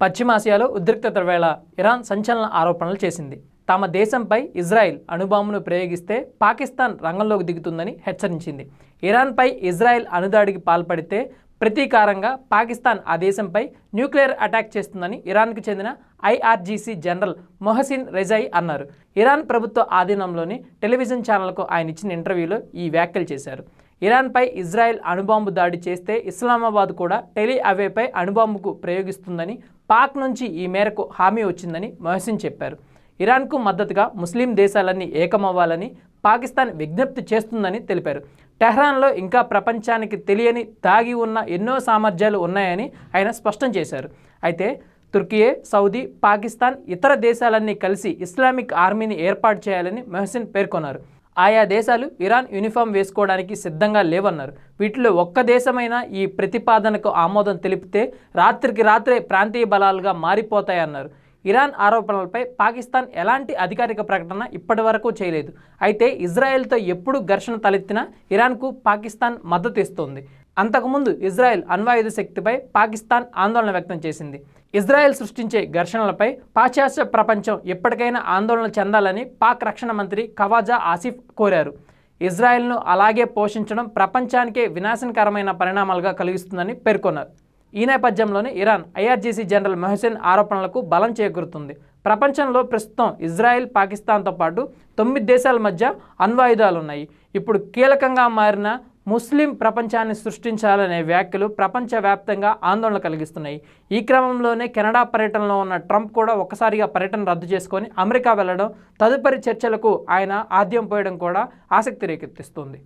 పశ్చిమాసియాలో ఉద్రిక్తత వేళ ఇరాన్ సంచలన ఆరోపణలు చేసింది. తమ దేశంపై ఇజ్రాయెల్ అణుబాంబును ప్రయోగిస్తే పాకిస్తాన్ రంగంలోకి దిగుతుందని హెచ్చరించింది. ఇరాన్పై ఇజ్రాయెల్ అణుదాడికి పాల్పడితే ప్రతీకారంగా పాకిస్తాన్ ఆ దేశంపై న్యూక్లియర్ అటాక్ చేస్తుందని ఇరాన్కు చెందిన ఐఆర్జీసీ జనరల్ మొహసిన్ రెజాయి అన్నారు. ఇరాన్ ప్రభుత్వ ఆధీనంలోని టెలివిజన్ ఛానల్కు ఆయన ఇచ్చిన ఇంటర్వ్యూలో ఈ వ్యాఖ్యలు చేశారు. ఇరాన్పై ఇజ్రాయెల్ అణుబాంబు దాడి చేస్తే ఇస్లామాబాద్ కూడా టెలి అవేపై అణుబాంబుకు ప్రయోగిస్తుందని పాక్ నుంచి ఈ మేరకు హామీ వచ్చిందని మొహసిన్ చెప్పారు. ఇరాన్కు మద్దతుగా ముస్లిం దేశాలన్నీ ఏకమవ్వాలని పాకిస్తాన్ విజ్ఞప్తి చేస్తుందని తెలిపారు. టెహ్రాన్లో ఇంకా ప్రపంచానికి తెలియని దాగి ఉన్న ఎన్నో సామర్థ్యాలు ఉన్నాయని ఆయన స్పష్టం చేశారు. అయితే తుర్కియే సౌదీ పాకిస్తాన్ ఇతర దేశాలన్నీ కలిసి ఇస్లామిక్ ఆర్మీని ఏర్పాటు చేయాలని మెహసిన్ పేర్కొన్నారు. ఆయా దేశాలు ఇరాన్ యూనిఫామ్ వేసుకోవడానికి సిద్ధంగా లేవన్నారు. వీటిలో ఒక్క దేశమైన ఈ ప్రతిపాదనకు ఆమోదం తెలిపితే రాత్రికి రాత్రే ప్రాంతీయ బలాలుగా మారిపోతాయన్నారు. ఇరాన్ ఆరోపణలపై పాకిస్తాన్ ఎలాంటి అధికారిక ప్రకటన ఇప్పటి వరకు చేయలేదు. అయితే ఇజ్రాయెల్తో ఎప్పుడు ఘర్షణ తలెత్తినా ఇరాన్కు పాకిస్తాన్ మద్దతు ఇస్తోంది. అంతకుముందు ఇజ్రాయెల్ అణ్వాయుధ శక్తిపై పాకిస్తాన్ ఆందోళన వ్యక్తం చేసింది. ఇజ్రాయెల్ సృష్టించే ఘర్షణలపై పాశ్చాత్య ప్రపంచం ఎప్పటికైనా ఆందోళన చెందాలని పాక్ రక్షణ మంత్రి ఖవాజా ఆసిఫ్ కోరారు. ఇజ్రాయెల్ను అలాగే పోషించడం ప్రపంచానికే వినాశనకరమైన పరిణామాలుగా కలిగిస్తుందని పేర్కొన్నారు. ఈ నేపథ్యంలోనే ఇరాన్ ఐఆర్జీసీ జనరల్ మొహసిన్ ఆరోపణలకు బలం చేకూరుతుంది. ప్రపంచంలో ప్రస్తుతం ఇజ్రాయెల్ పాకిస్తాన్తో పాటు తొమ్మిది దేశాల మధ్య అణ్వాయుధాలు ఉన్నాయి ఇప్పుడు కీలకంగా మారిన ముస్లిం ప్రపంచాన్ని సృష్టించాలనే వ్యాఖ్యలు ప్రపంచవ్యాప్తంగా ఆందోళన కలిగిస్తున్నాయి. ఈ క్రమంలోనే కెనడా పర్యటనలో ఉన్న ట్రంప్ కూడా ఒక్కసారిగా పర్యటన రద్దు చేసుకొని అమెరికా వెళ్ళడం తదుపరి చర్చలకు ఆయన ఆద్యం పోయడం కూడా ఆసక్తి రేకెత్తిస్తుంది.